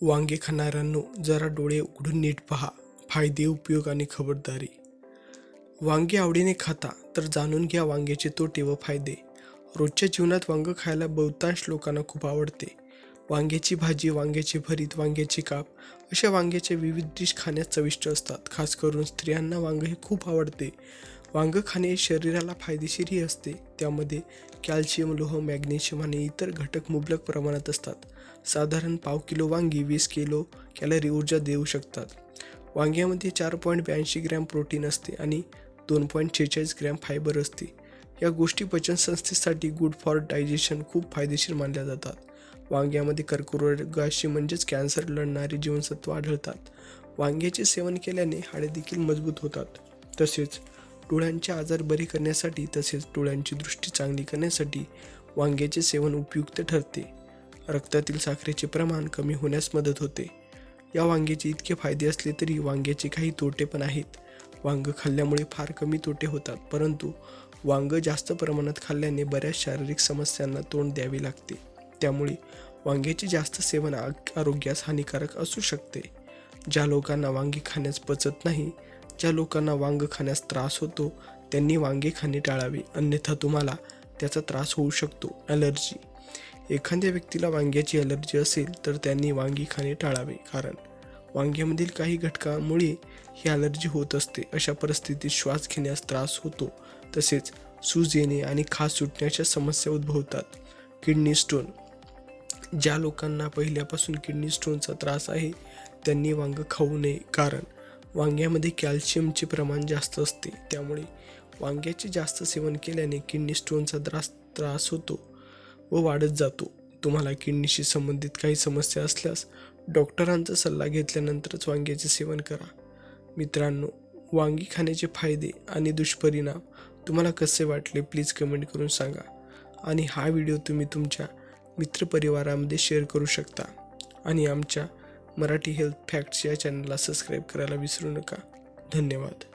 वांगे खाणाऱ्यांनो जरा डोळे उघडून नीट पहा. फायदे उपयोग आणि खबरदारी. वांगे आवडीने खाता तर जाणून घ्या वांग्याचे तोटे व फायदे. रोजच्या जीवनात वांगं खायला बहुतांश लोकांना खूप आवडते. वांग्याची भाजी वांग्याचे भरीत वांग्याचे काप अशा वांग्याच्या विविध डिश खाण्यात चविष्ट असतात. खास करून स्त्रियांना वांगं हे खूप आवडते. वांगं खाणे शरीराला फायदेशीरही असते. त्यामध्ये कॅल्शियम लोह मॅग्नेशियम आणि इतर घटक मुबलक प्रमाणात असतात. साधारण पाव किलो वांगी वीस किलो कॅलरी ऊर्जा देऊ शकतात. वांग्यामध्ये चार पॉईंट ब्याऐंशी ग्रॅम प्रोटीन असते आणि दोन पॉईंट शेहेचाळीस ग्रॅम फायबर असते. या गोष्टी पचनसंस्थेसाठी गुड फॉर डायजेशन खूप फायदेशीर मानल्या जातात. वांग्यामध्ये कर्करोगाशी म्हणजेच कॅन्सर लढणारी जीवनसत्व आढळतात. वांग्याचे सेवन केल्याने हाडे देखील मजबूत होतात. तसेच डोळ्यांचे आजार बरे करण्यासाठी तसेच डोळ्यांची दृष्टी चांगली करण्यासाठी वांग्याचे सेवन उपयुक्त ठरते. रक्तातील साखरेचे प्रमाण कमी होण्यास मदत होते. या वांग्याचे इतके फायदे असले तरी वांग्याचे काही तोटे पण आहेत. वांग खाल्ल्यामुळे फार कमी तोटे होतात परंतु वांग जास्त प्रमाणात खाल्ल्याने बऱ्याच शारीरिक समस्यांना तोंड द्यावे लागते. त्यामुळे वांग्याचे जास्त सेवन आरोग्यास हानिकारक असू शकते. ज्या लोकांना वांगी खाण्यास पचत नाही ज्या लोकांना वांग खाण्यास त्रास होतो त्यांनी वांगे खाणे टाळावे. अन्यथा तुम्हाला त्याचा त्रास होऊ शकतो. ॲलर्जी एखाद्या व्यक्तीला वांग्याची ॲलर्जी असेल तर त्यांनी वांगी खाणे टाळावे. कारण वांग्यामधील काही घटकामुळे ही ॲलर्जी होत असते. अशा परिस्थितीत श्वास घेण्यास त्रास होतो. तसेच सूज येणे आणि खास सुटण्याच्या समस्या उद्भवतात. किडनी स्टोन ज्या लोकांना पहिल्यापासून किडनी स्टोनचा त्रास आहे त्यांनी वांग खाऊ नये. कारण वांग्यामध्ये कॅल्शियमचे प्रमाण जास्त असते. त्यामुळे वांग्याचे जास्त सेवन केल्याने किडनी स्टोनचा त्रास त्रास होतो. व वाढत जातो. तुम्हाला किडनीशी संबंधित काही समस्या असल्यास डॉक्टरांचा सल्ला घेतल्यानंतरच वांग्याचे सेवन करा. मित्रांनो वांगी खाण्याचे फायदे आणि दुष्परिणाम तुम्हाला कसे वाटले प्लीज कमेंट करून सांगा. आणि हा व्हिडिओ तुम्ही तुमच्या मित्रपरिवारामध्ये शेअर करू शकता. आणि आमच्या मराठी हेल्थ फॅक्ट्स या चॅनलला सबस्क्राईब करायला विसरू नका. धन्यवाद.